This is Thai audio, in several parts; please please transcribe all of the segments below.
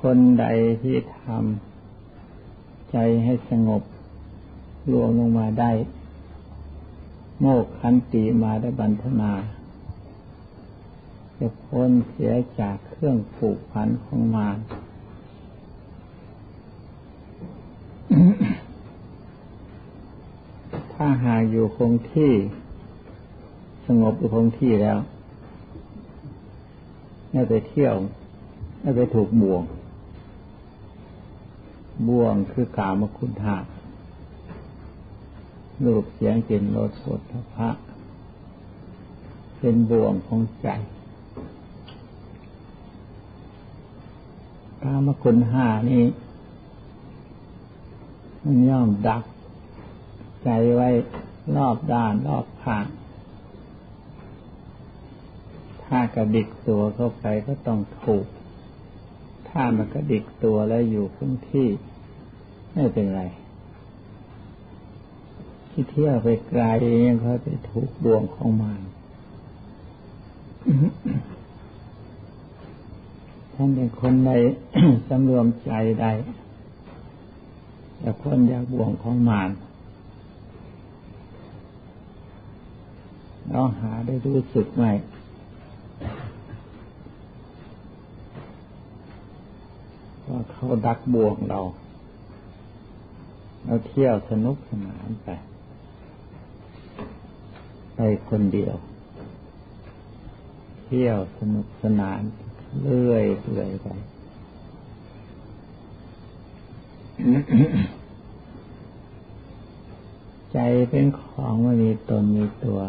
คนใดที่ทำใจให้สงบ รวมลงมาได้ โมกขันติมาได้บรรทนา จะพ้นเสียจากเครื่องผูกพันของมารถ้าหากอยู่คงที่ สงบอยู่คงที่แล้ว ไม่ไปเที่ยว ไม่ไปถูกบ่วง บ่วงคือกามคุณธารูปเสียงกลิ่นรสสดพระเป็นบ่วงของใจกามคุณห้านี้มันย่อมดัก ใจไว้รอบด้านรอบข้าง ถ้ากระดิกตัวเข้าไปก็ต้องถูก ถ้ามันกระดิกตัวแล้วอยู่คงที่ ไม่เป็นไรที่เที่ยวไปไกลยังเขาไปถูกบ่วงของมันท่านเป็นคนใดสำรวมใจใดแต่คนอยากบ่วงของมารเราหาได้รู้สึกไหมว่า เขาดักบ่วงเราเราเที่ยวสนุกสนานไป ไปคนเดียว เที่ยวสนุกสนานเรื่อยเรื่อยไปใจเป็นของไม่มีตนมีตัว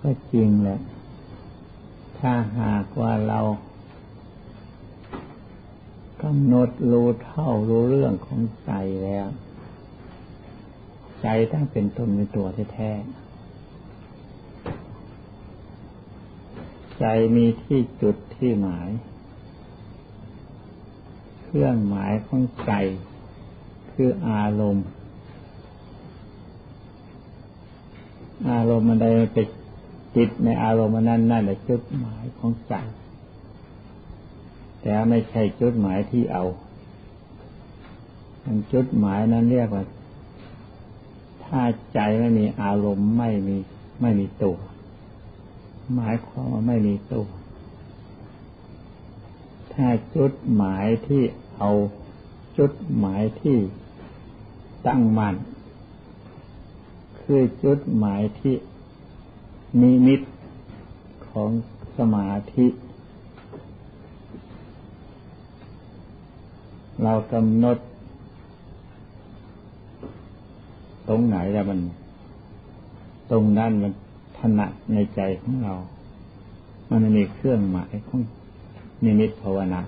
ก็จริงแหละ ถ้าหากว่าเรา กำหนดรู้เท่ารู้เรื่องของใจแล้ว ใจตั้งเป็นตนเป็นตัวแท้ใจมีที่จุดที่หมาย เครื่องหมายของใจคืออารมณ์ อารมณ์มันใดไปจิตในอารมณ์นั้นนั่นแหละจุดหมายของใจ แต่ไม่ใช่จุดหมายที่เอามันจุดหมายนั้นเรียกว่า ถ้าใจไม่มีอารมณ์ไม่มีไม่มีตัว หมายความว่าไม่มีตัว ถ้าจุดหมายที่เอาจุดหมายที่ตั้งมั่นคือจุดหมายที่นิมิตของสมาธิ เรากำหนด ตรงไหนแล้วมัน ตรงนั้นมันถนัดในใจของเรา มันมีเครื่องหมายของนิมิตภาวนา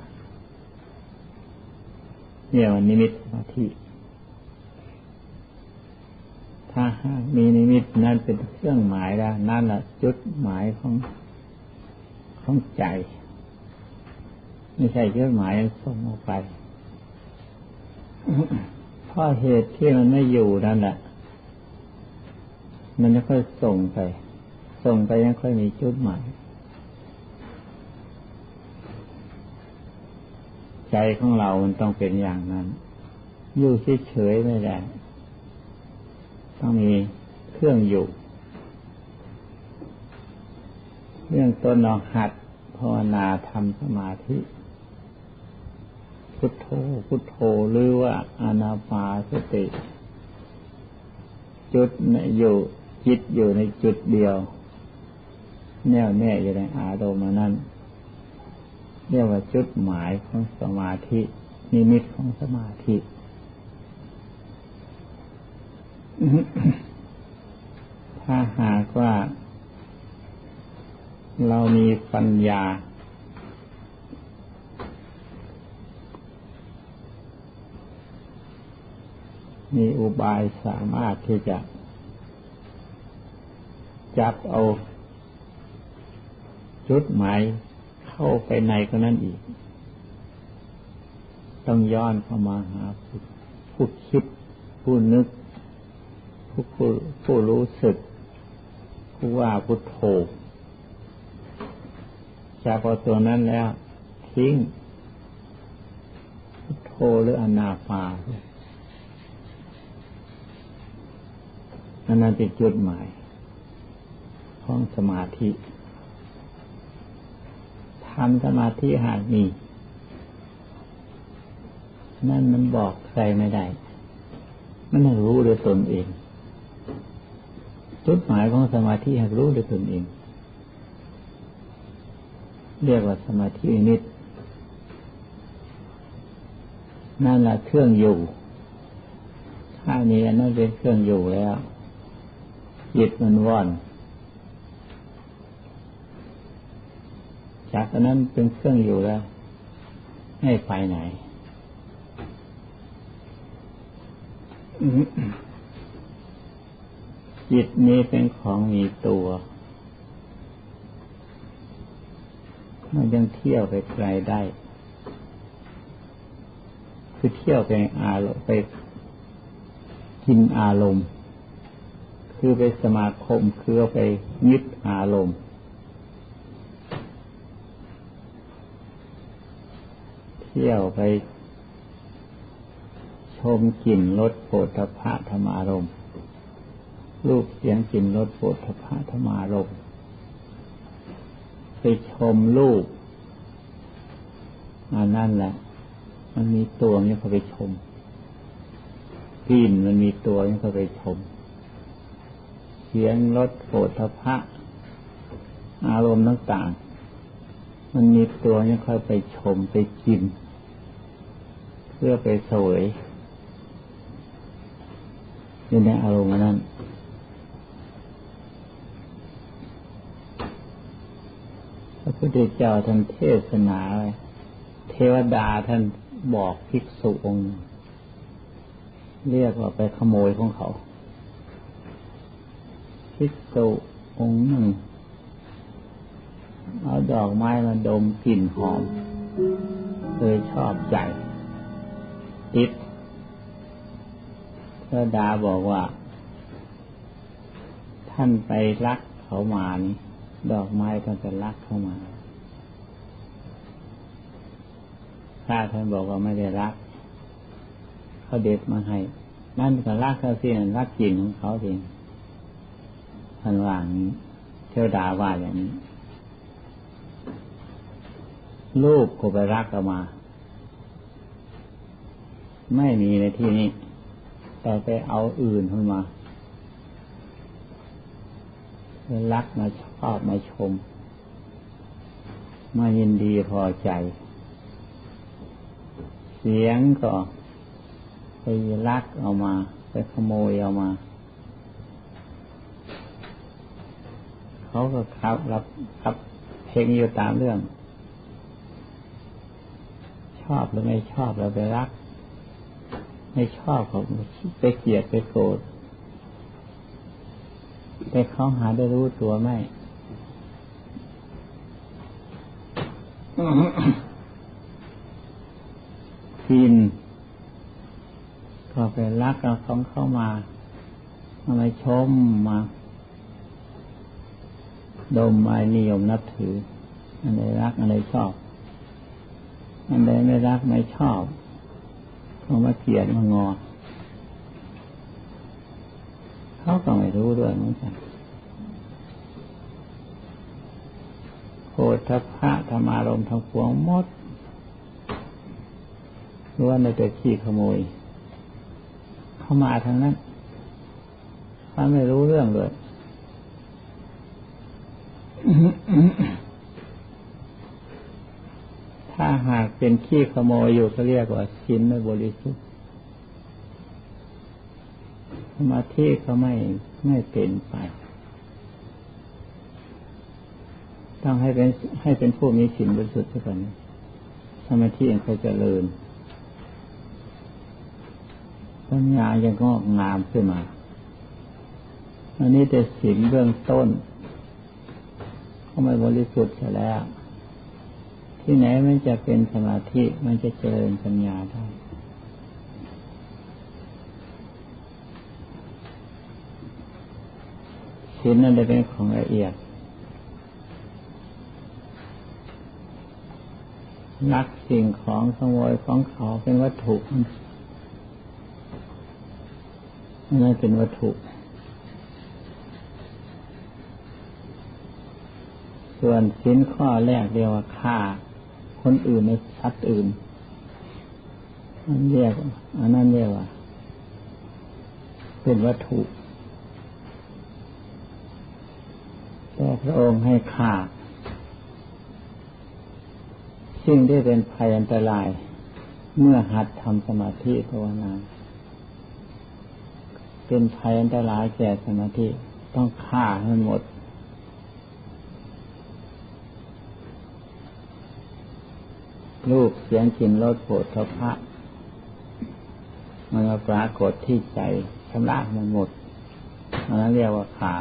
เนี่ยมันนิมิตสมาธิถ้าหากมีนิมิตนั่นเป็นเครื่องหมายแล้วนั่นแหละจุดหมายของของใจ ไม่ใช่จุดหมายส่งออกไป เพราะเหตุที่มันไม่อยู่นั่นแหละมันจะค่อยส่งไป ส่งไปยังค่อยมีจุดหมายใจของเรา มันต้องเป็นอย่างนั้น อยู่เฉยๆไม่ได้ ต้องมีเครื่องอยู่ เรื่องต้นเราหัดภาวนาทำสมาธิ พุทโธพุทโธหรือว่าอานาปาสติ จุดอยู่จิตอยู่ในจุดเดียว แน่วแน่อยู่ในอารมณ์นั้นเรียกว่าจุดหมายของสมาธิ นิมิตของสมาธิถ้าหากว่า เรามีปัญญา มีอุบายสามารถที่จะ จับเอาจุดหมายเข้าไปในก็นั่นอีก ต้องย้อนเข้ามาหาผู้คิด ผู้นึก ผู้ผู้รู้สึก ผู้ว่าพุทโธจากพอตัวนั้นแล้ว ทิ้งโทหรืออนาฟาอัน นั้นเป็นจุดหมายของสมาธิทำสมาธิหากมีนั่นมันบอกใครไม่ได้ มันรู้ด้วยตนเอง จุดหมายของสมาธิหากรู้ด้วยตนเอง เรียกว่าสมาธินิด นั่นแหละเครื่องอยู่ ถ้านี้นั่นเป็นเครื่องอยู่แล้ว จิตมันว่อน จากนั้นเป็นเครื่องอยู่แล้วให้ไปไหน จิตนี้เป็นของมีตัว มันยังเที่ยวไปไกลได้ คือเที่ยวไปอารมณ์ไปกินอารมณ์ คือไปสมาคมคือไปยึดอารมณ์เที่ยวไปชมกลิ่นรสโผฏฐะธรรมารมณ์รูปเสียงกลิ่นรสโผฏฐะธรรมารมณ์ไปชมรูปอันนั่นแหละ มันมีตัวนี่เขาไปชมกลิ่นมันมีตัวนี่เขาไปชม สียงรสโผฏฐะอารมณ์ต่างๆ มันมีตัวนี้ค่อยไปชมไปกิน เพื่อไปสวยอยู่ในอารมณ์นั้นพระพุทธเจ้าท่านเทศนาเทวดาท่านบอกภิกษุองค์ เรียกว่าไปขโมยของเขา ภิกษุองค์หนึ่งเอาดอกไม้มาดมกลิ่นหอมเลยชอบใจ ติดพระดาบอกว่า ท่านไปรักเขามานี่ดอกไม้ก็จะรักเข้ามาถ้าท่านบอกว่าไม่ได้รัก เขาเด็ดมาให้ นั่นก็รักเขาสิรักกลิ่นของเขาเอง ท่านว่านี้เทวดาว่าอย่างนี้ ลูกก็ไปรักกันมา ไม่มีในที่นี้ แต่ไปเอาอื่นขึ้นมาไปรักมาชอบมาชม มายินดีพอใจ เสียงก็ไปรักเอามา ไปขโมยเอามา เขาก็ครับรับครับเพลงอยู่ตามเรื่อง ชอบหรือไม่ชอบเราไปรัก ไม่ชอบเขาไปเกลียดไปโกรธแต่เขาหาได้รู้ตัวไหมกินก็ไปรักเอาของเข้ามาอะไรชมมา ดมไม้นิยมนับถือ อันใดรักอันใดชอบ อันใดไม่รักไม่ชอบเขามาเกลียดมางอ เขาก็ไม่รู้ด้วยเหมือนกันโคทพระธรรมารมทั้งปวงมดล้วนแต่ขี้ขโมย เข้ามาทางนั้นเขาไม่รู้เรื่องเลย ถ้าหากเป็นขี้ขโมยอยู่ก็เรียกว่าชินไม่บริสุทธิ์สมาธิก็ไม่ไม่เป็นไป ต้องให้เป็นให้เป็นผู้มีชินบริสุทธิ์ก่อนสมาธิเองก็จะเลินปัญญายังงอกงามขึ้นมา อันนี้แต่สินเบื้องต้น ก็ไม่บริสุทธิ์แล้ว ที่ไหนมันจะเป็นสมาธิมันจะเจริญปัญญาได้ศีลนั่นเป็นของละเอียดนักสิ่งของขโมยของเขาเป็นวัตถุนั่นเป็นวัตถุ ส่วนสินข้อแรกเรียกว่าฆ่า คนอื่นในชัดอื่นอันเรียกอันนั้นเรียกว่า เป็นวัตถุ แต่พระองค์ให้ฆ่าสิ่งที่เป็นภัยอันตราย เมื่อหัดทำสมาธิภาวนาเป็นภัยอันตรายแก่สมาธิต้องฆ่าให้หมด ลูกเสียงกลิ่นรสโผฏฐพะมันมาปรากฏที่ใจชำระมันหมดมันเรียกว่าขา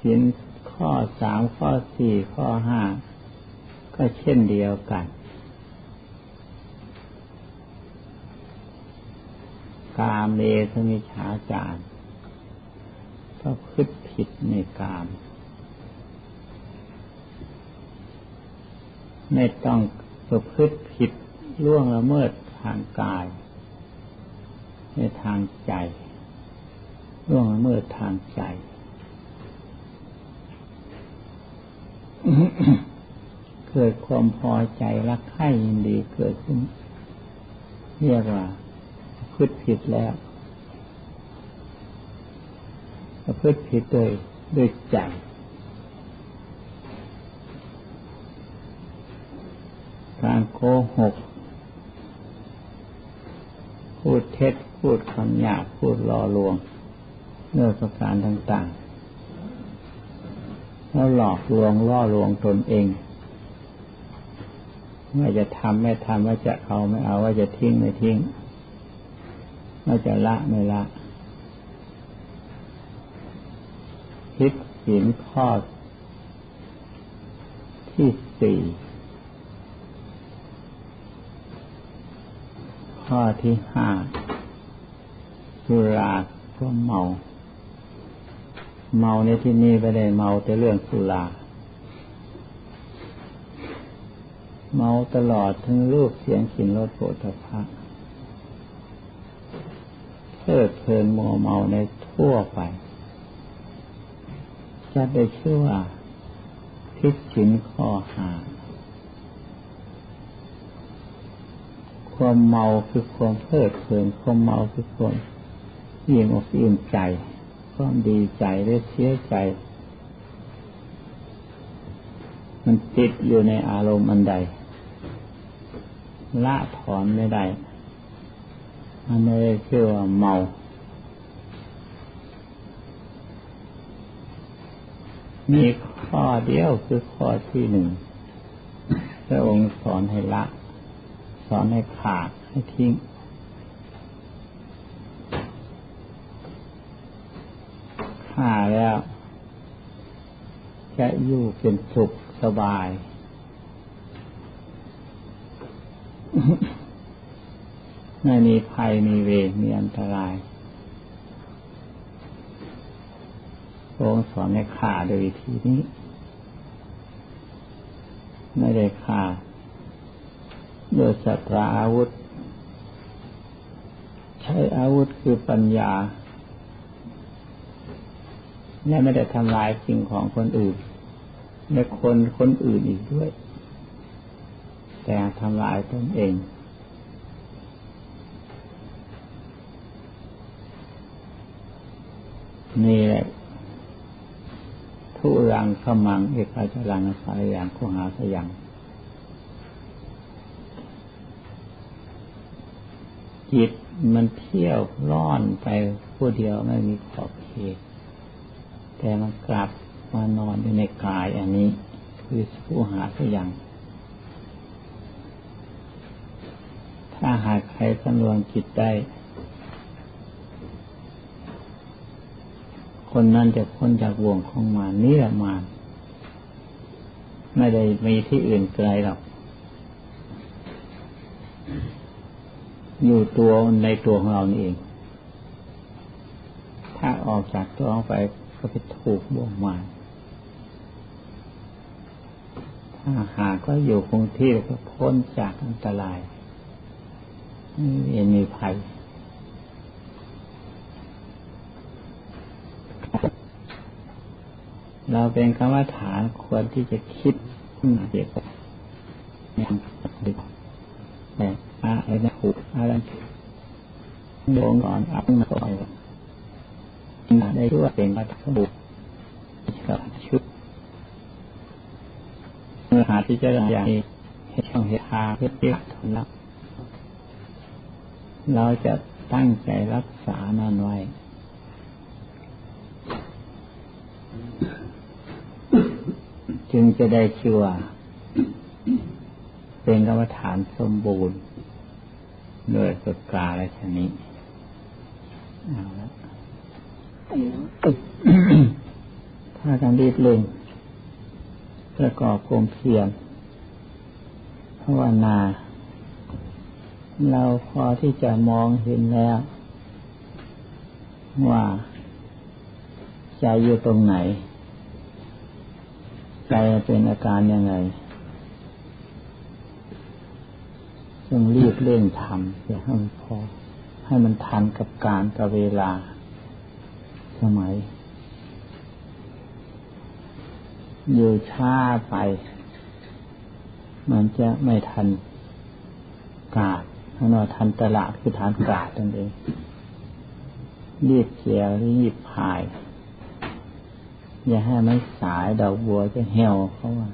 สินข้อสามข้อสี่ข้อห้าก็เช่นเดียวกัน กาเลสมิฉาจารก็พึดผิดในกามไม่ต้องประพฤติผิดล่วงละเมิดทางกาย ในทางใจล่วงละเมิดทางใจ เกิดความพอใจรักใคร่ยินดีเกิดขึ้น เรียกว่า พืชผิดแล้วประพฤติผิดโดยโดยใจการโกหก พูดเท็จพูดคำหยาบพูดล่อลวงเรื่องประการต่างๆ แล้วหลอกลวงล่อลวงตนเองว่าจะทำไม่ทำว่าจะเอาไม่เอาว่าจะทิ้งไม่ทิ้ง ว่าจะละไม่ละคิดหินข้อที่สี่ข้อที่ห้าสุราก็เมา เมาในที่นี้ไม่ได้เมาแต่เรื่องสุราเมาตลอดทั้งรูปเสียงกลิ่นรสโผฏฐะเพ ลิดเพลินมัวเมาในทั่วไป จะได้ชื่อว่าพิจินข้อหาความเมาคือความเพลิดเพลินความเมาคือความยิ่งอกอิ่มใจความดีใจหรือเสียใจ มันติดอยู่ในอารมณ์อันใด ละถอนไม่ได้ อันนี้ชื่อว่าเมา มีข้อเดียวคือข้อที่หนึ่งพระองค์สอนให้ละ สอนให้ขาดให้ทิ้งฆ่าแล้ว จะอยู่เป็นสุขสบาย ไม่มีภัยมีเวรมีอันตรายพระองค์สอนให้ฆ่าโดยวิธีนี้ ไม่ได้ฆ่าโดยสัตราอาวุธ ใช้อาวุธคือปัญญาและไม่ได้ทำลายสิ่งของคนอื่นและคนคนอื่นอีกด้วย แต่ทำลายตนเอง นี่แหละทุรังขมัง เอกาจรังสายอย่างขหาสยังจิตมันเที่ยวร่อนไปผู้เดียวไม่มีขอบเขตแต่มันกลับมานอนอยู่ในกายอันนี้ คือผู้หาสย่างถ้าหากใครสำรวมจิตได้ คนนั้นจะพ้นจากวงของมาเนื้อมาไม่ได้มีที่อื่นไกลหรอก อยู่ตัวในตัวของเรานี่เอง ถ้าออกจากตัวออกไปก็ไปถูกบ่วงมานถ้าหากก็อยู่คงที่ก็พ้นจากอันตรายไม่มีภัย เราเป็นกรรมฐานควรที่จะคิดเกี่ยวกับอย่างแต่อะไรนะหูอะไรโยงก่อนอัพมาต่อยได้ด้วยเป็นมาตรบุกับชุดเมื่อหาที่จะอย่างนี้ให้ช่องเหตุหาเพื่อที่ทนรับเราจะตั้งใจรักษานั่นไว้ จึงจะได้ชื่อว่าเป็นกรรมฐานสมบูรณ์โดยสุดกาและชนิดเอาละถ้าการรีบเร่งประกอบกลมเพียรภาวนา เราพอที่จะมองเห็นแล้ว ว่าใจอยู่ตรงไหน ใจเป็นอาการยังไงจึงรีบเร่งทำอย่าให้มันพอ ให้มันทันกับการกับเวลา สมัย อยู่ช้าไป มันจะไม่ทันกาดถ้าเราทันตลาดคือทานกาดนั่นเองรีบเกี่ยวรีบพาย อย่าให้มันสายดอกบัวจะเหี่ยวเข้าว่า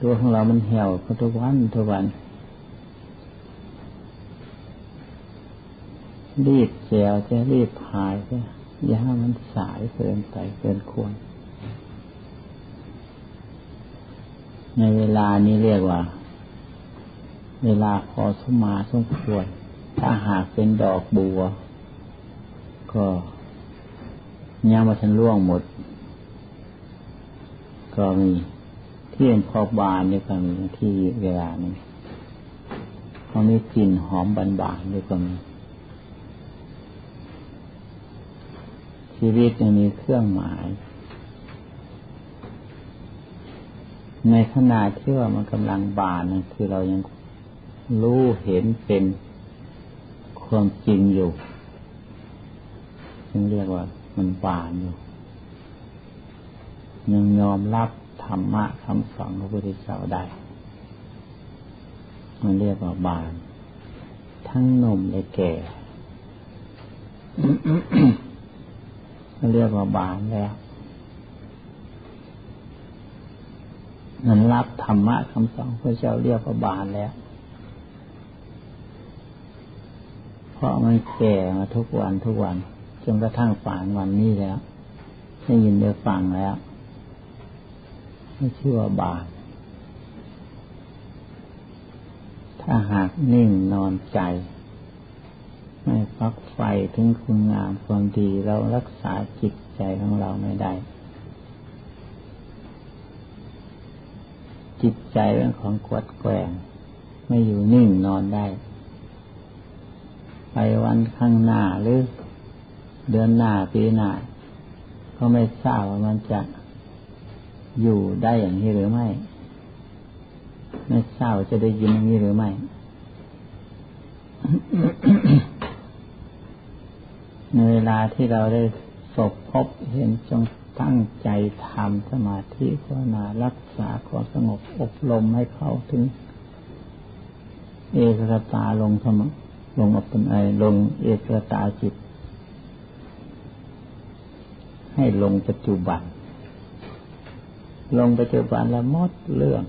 ตัวของเรามันเหี่ยวทุกวันทุกวัน รีบเจียวจะรีบหายจะอย่าให้มันสายเกินไปเกินควร ในเวลานี้เรียกว่า เวลาพอสมมาสมควร ถ้าหากเป็นดอกบัว ก็ยังมาฉันล่วงหมด ก็มีที่เป็นพอบานด้วยก็มีที่เวลานี้เขามีกลิ่นหอมบานบานด้วยก็มีชีวิตยังมีเครื่องหมาย ในขณะที่ว่ามันกำลังบานนั่นคือเรายังรู้เห็นเป็นความจริงอยู่ จึงเรียกว่ามันบานอยู่ยังยอมรับธรรมะคำสอนพระพุทธเจ้าได้ มันเรียกว่าบาน ทั้งนมและแก่มันเรียกว่าบานแล้วมันรับธรรมะคำสอนพระเจ้าเรียกว่าบานแล้ว เพราะมันแก่มาทุกวันทุกวัน จนกระทั่งป่านวันนี้แล้วได้ยินได้ฟังแล้วไม่ชื่อว่าบาปถ้าหากนิ่งนอนใจ ไม่ฟักไฟถึงคุณงามความดีเรารักษาจิตใจของเราไม่ได้ จิตใจเรื่องของกวดแกงไม่อยู่นิ่งนอนได้ ไปวันข้างหน้าหรือ เดือนหน้าปีหน้าก็ไม่ทราบว่ามันจะอยู่ได้อย่างนี้หรือไม่ ไม่ทราบจะได้ยินอย่างนี้หรือไม่ในเวลาที่เราได้สบพบเห็นจงตั้งใจทำสมาธิภาวนารักษาความสงบอบรมให้เข้าถึง เอกรตาลงสมลงอัปปนไอลงเอกรตาจิต ให้ลงปัจจุบัน ลงปัจจุบันแล้วมดเรื่อง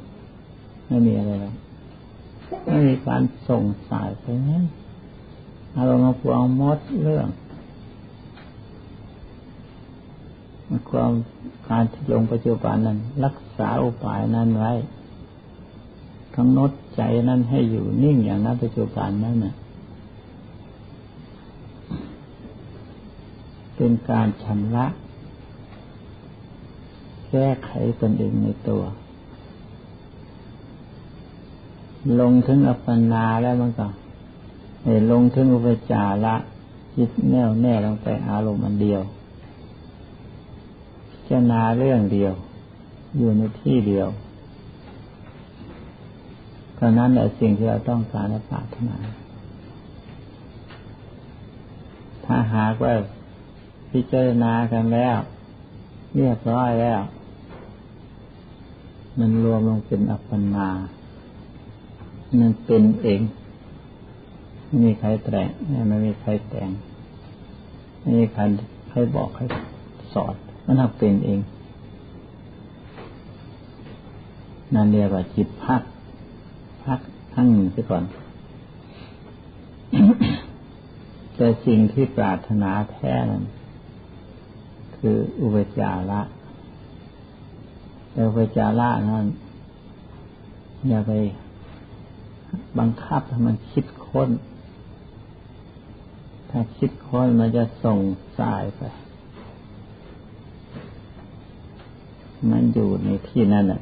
ไม่มีอะไรแล้วไม่มีการส่งสายไปไหนอารมณ์ควงมดเรื่องความการที่ลงปัจจุบันนั้น รักษาอุปายนั้นไว้กำหนดใจนั้นให้อยู่นิ่งอย่างนั้นปัจจุบันนั้นนะเป็นการชำระ แก้ไขตนเองในตัว ลงถึงอัปปนาแล้วมันก็ลงถึงอุปจาระจิตแน่วแน่ลงไปอารมณ์อันเดียวเจนาเรื่องเดียว อยู่ในที่เดียวก็นั้นแหละสิ่งที่เราต้องการและปรารถนาถ้าหากว่าพิจารณากันแล้ว เรียบร้อยแล้ว มันรวมลงเป็นอัปปนา มันเป็นเองไม่มีใครแต่งไม่มีใครแต่งไม่มีใครใครบอกใครสอนมันทำเป็นเอง นั่นเรียกว่าจิตพัก พักทั้งหนึ่งซะก่อน แต่สิ่งที่ปรารถนาแท้นั้นคืออุเบจาระ แต่อุเบจาระนั้นอย่าไปบังคับให้มันคิดค้น ถ้าคิดค้นมันจะส่งสายไป มันอยู่ในที่นั่นน่ะ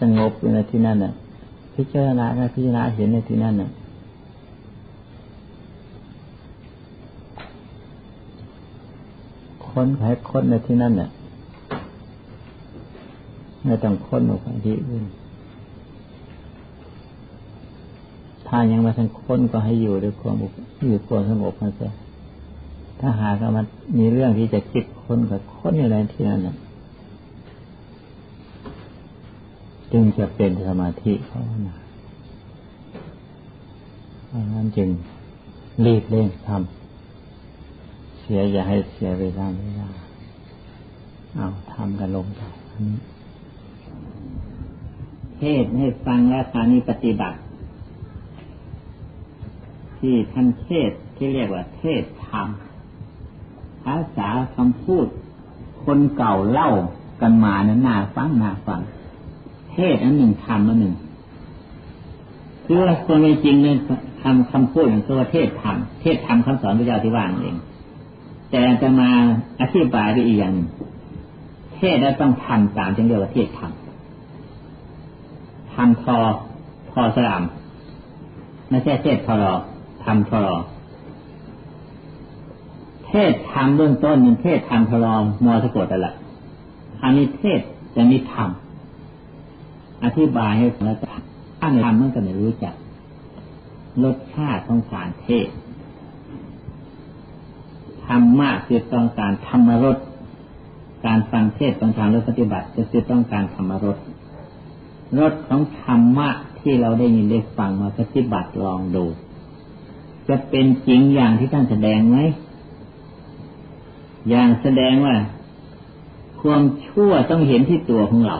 สงบอยู่ในที่นั่นน่ะ พิจารณาพิจารณาเห็นในที่นั่นน่ะค้นใครค้นในที่นั่นน่ะ ไม่ต้องค้นออกไปที่อื่น ถ้ายังมาทันค้นก็ให้อยู่ด้วยความอยู่ความสงบมันเสียถ้าหากมันมีเรื่องที่จะคิดค้นก็ค้นอยู่ในที่นั้นจึงจะเป็นสมาธิภาวนาเพราะนั้นจึงรีบเร่งทำเสียอย่าให้เสียเวลาเวลาเอาทำกันลงไป เทศให้ฟังแล้วคราวนี้ปฏิบัติ ที่ท่านเทศที่เรียกว่าเทศธรรมภาษาคำพูด คนเก่าเล่ากันมานั้นน่าฟังน่าฟัง เทศอันหนึ่งธรรมอันหนึ่งคือว่าคนจริงเนี่ยคำคำพูดอย่างตัวเทศธรรมเทศธรรมคำสอนพระเจ้าที่ว่างเองแต่จะมาอธิบายด้วยอีกอย่างเทศแล้วต้องทำตามจึงเรียกว่าเทศธรรม ทำพอพอสลามไม่ใช่เทศพอรอทำทรอเทศทำเบื้องต้นมันเทศทำทรอมอสะกดอะไรอันนี้เทศจะมีทำอธิบายให้ฟังแล้วถ้าไม่ทำมันก็ไม่รู้จักรสชาติของการเทศธรรมะคือต้องการธรรมรสการฟังเทศต้องการรสปฏิบัติก็คือต้องการธรรมรส รสของธรรมะที่เราได้ยินได้ฟังมาปฏิบัติลองดู จะเป็นจริงอย่างที่ท่านแสดงไหมอย่างแสดงว่า ความชั่วต้องเห็นที่ตัวของเรา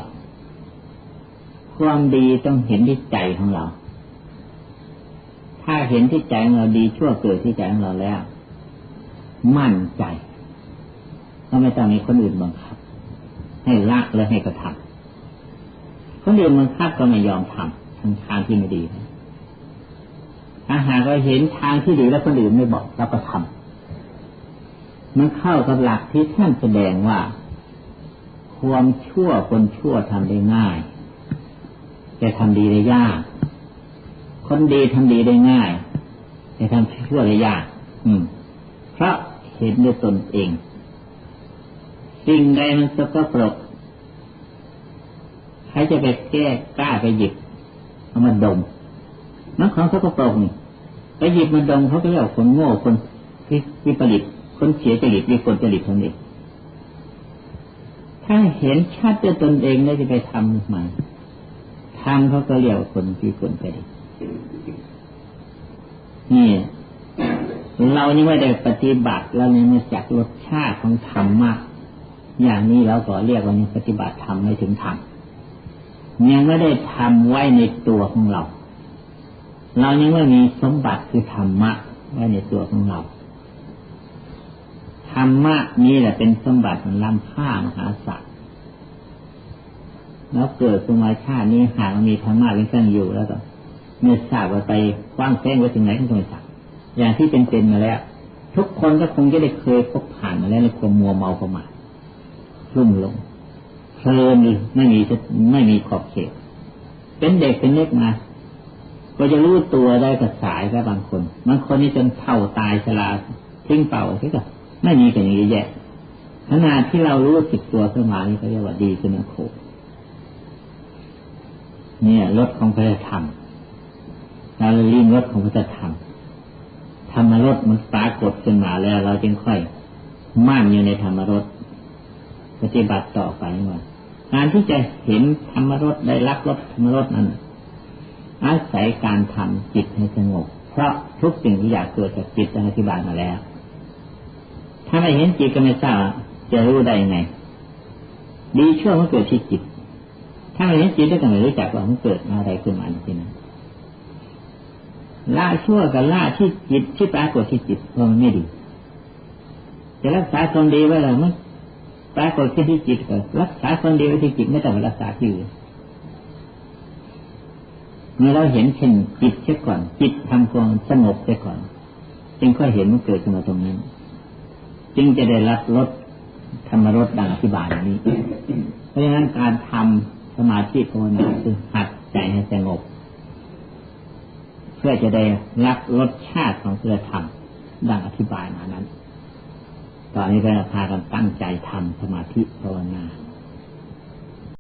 ความดีต้องเห็นที่ใจของเรา ถ้าเห็นที่ใจของเราดีชั่วเกิดที่ใจของเราแล้ว มั่นใจก็ไม่ต้องมีคนอื่นบังคับ ให้ละและให้กระทำ คนอื่นบังคับก็ไม่ยอมทำทางทางที่ไม่ดีถ้าหากเราเห็นทางที่ดีแล้วคนอื่นไม่บอกเราก็ทำมันเข้ากับหลักที่ท่านแสดงว่า ความชั่วคนชั่วทำได้ง่าย แต่ทำดีได้ยาก คนดีทำดีได้ง่าย แต่ทำชั่วได้ยาก อืม เพราะเห็นด้วยตนเอง สิ่งใดมันสกปรก รจะไปแก้กล้าไปหยิบเอามาดมนักของสกปรกนี่ไปหยิบมาดมเขาก็เรียกคนโง่คนที่วิปริตคนเสียจริตวิคนจริตคนนี้ถ้าเห็นชัดด้วยตนเองแล้วจะไปทำใหม่ทำเขาก็เรียกคนที่คนจริตนี่เรายังไม่ได้ปฏิบัติเรายังไม่จักรสชาติของธรรมะอย่างนี้เราก็เรียกว่าปฏิบัติธรรมไม่ถึงธรรม ยังไม่ได้ทำไว้ในตัวของเรา เรายังไม่มีสมบัติคือธรรมะไว้ในตัวของเรา ธรรมะนี่แหละเป็นสมบัติล้ำค่ามหาศาลแล้วเกิดสมัยชาตินี้หากมีธรรมะเป็นเครื่องอยู่แล้วก็ไม่ทราบว่าไปกว้างแจ้งไว้ถึงไหนก็ไม่ทราบอย่างที่เป็นเป็นมาแล้ว ทุกคนก็คงจะได้เคยพบผ่านมาแล้วในความมัวเมาประมาทรุ่มลง เพลินไม่มีไม่มีขอบเขตเป็นเด็กเป็นเล็กมา ก็จะรู้ตัวได้กับสายก็บางคนบางคนนี่จนเท่าตายชราทิ้งเป่าใช่ก็ไม่มีกันอย่างนี้แยะขนาดที่เรารู้สึกตัวขึ้นมานี่เขาเรียกว่าดีขึ้นนะโคเนี่ยรถของพระธรรมเราลิ้มรถของพระธรรมธรรมรถมันปรากฏขึ้นมาแล้ว เราจึงค่อยมั่นอยู่ในธรรมรถปฏิบัติต่อไปว่า การที่จะเห็นธรรมรถได้รับรถธรรมรถนั้นอาศัยการทำจิตให้สงบ เพราะทุกสิ่งที่อยากเกิดจากจิตจะอธิบายมาแล้ว ถ้าไม่เห็นจิตก็ไม่ทราบจะรู้ได้ยังไง ดีชั่วมันเกิดที่จิต ถ้าไม่เห็นจิตก็ไม่รู้จักว่ามันเกิดอะไรขึ้นมาที่นั้นละชั่วกับละที่จิตที่ปรากฏที่จิตมันไม่ดีจะรักษาคนดีไว้แล้วมัน ปรากฏที่จิตก็รักษาคนเดีไว้ที่จิตไม่ต้องรักษาที่อื่นเมื่อเราเห็นเช่นจิตเสียก่อน จิตทำความสงบเสียก่อน จึงค่อยเห็นมันเกิดขึ้นมาตรงนั้น จึงจะได้รับรสธรรมรสดังอธิบายนี้ เพราะฉะนั้นการทำสมาธิภาวนาคือหัดใจให้สงบ เพื่อจะได้รับรสชาติของเพื่อทำดังอธิบายมานั้น ตอนนี้ก็พากันตั้งใจทำสมาธิภาวนา